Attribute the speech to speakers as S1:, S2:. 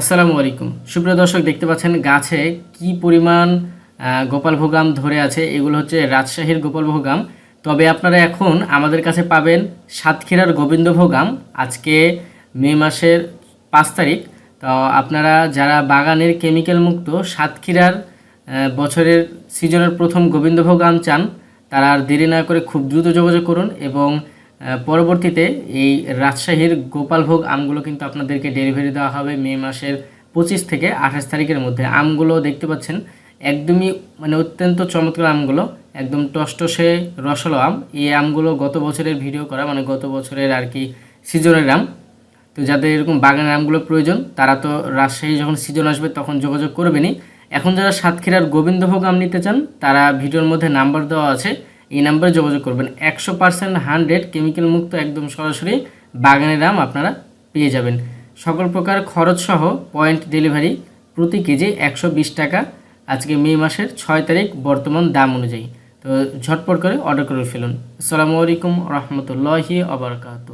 S1: আসসালামু আলাইকুম। সুপ্রিয় দর্শক, দেখতে পাচ্ছেন গাছে কি পরিমাণ গোপালভোগ আম ধরে আছে? এগুলো হচ্ছে রাজশাহীর গোপালভোগ আম তবে আপনারা এখন আমাদের কাছে পাবেন সাতক্ষীরার গোবিন্দভোগ আম আজকে মে মাসের পাঁচ তারিখ। তো আপনারা যারা বাগানের কেমিক্যাল মুক্ত সাতক্ষীরার বছরের সিজনের প্রথম গোবিন্দভোগ আম চান, তারা আর দেরি না করে খুব দ্রুত যোগাযোগ করুন এবং পরবর্তীতে এই রাজশাহীর গোপালভোগ আমগুলো কিন্তু আপনাদেরকে ডেলিভারি দেওয়া হবে মে মাসের পঁচিশ থেকে আঠাশ তারিখের মধ্যে। আমগুলো দেখতে পাচ্ছেন, একদমই মানে অত্যন্ত চমৎকার আমগুলো, একদম টসটসে রসলো আম। এই আমগুলো গত বছরের ভিডিও করা মানে গত বছরের আর কি সিজনের আম। তো যাদের এরকম বাগানের আমগুলো প্রয়োজন, তারা তো রাজশাহী যখন সিজন আসবে তখন যোগাযোগ করবেনই। এখন যারা সাতক্ষীরার গোবিন্দভোগ আম নিতে চান, তারা ভিডিওর মধ্যে নাম্বার দেওয়া আছে। এই নাম্বারে যোগাযোগ করবেন। একশো পার্সেন্ট হান্ড্রেড কেমিক্যাল মুক্ত একদম সরাসরি বাগানের দাম আপনারা পেয়ে যাবেন। সকল প্রকার খরচ সহ পয়েন্ট ডেলিভারি প্রতি কেজি একশো বিশ টাকা। আজকে মে মাসের ছয় তারিখ, বর্তমান দাম অনুযায়ী। তো ঝটপট করে অর্ডার করে ফেলুন। আসসালামু আলাইকুম রহমতুল্লাহি আবরকাত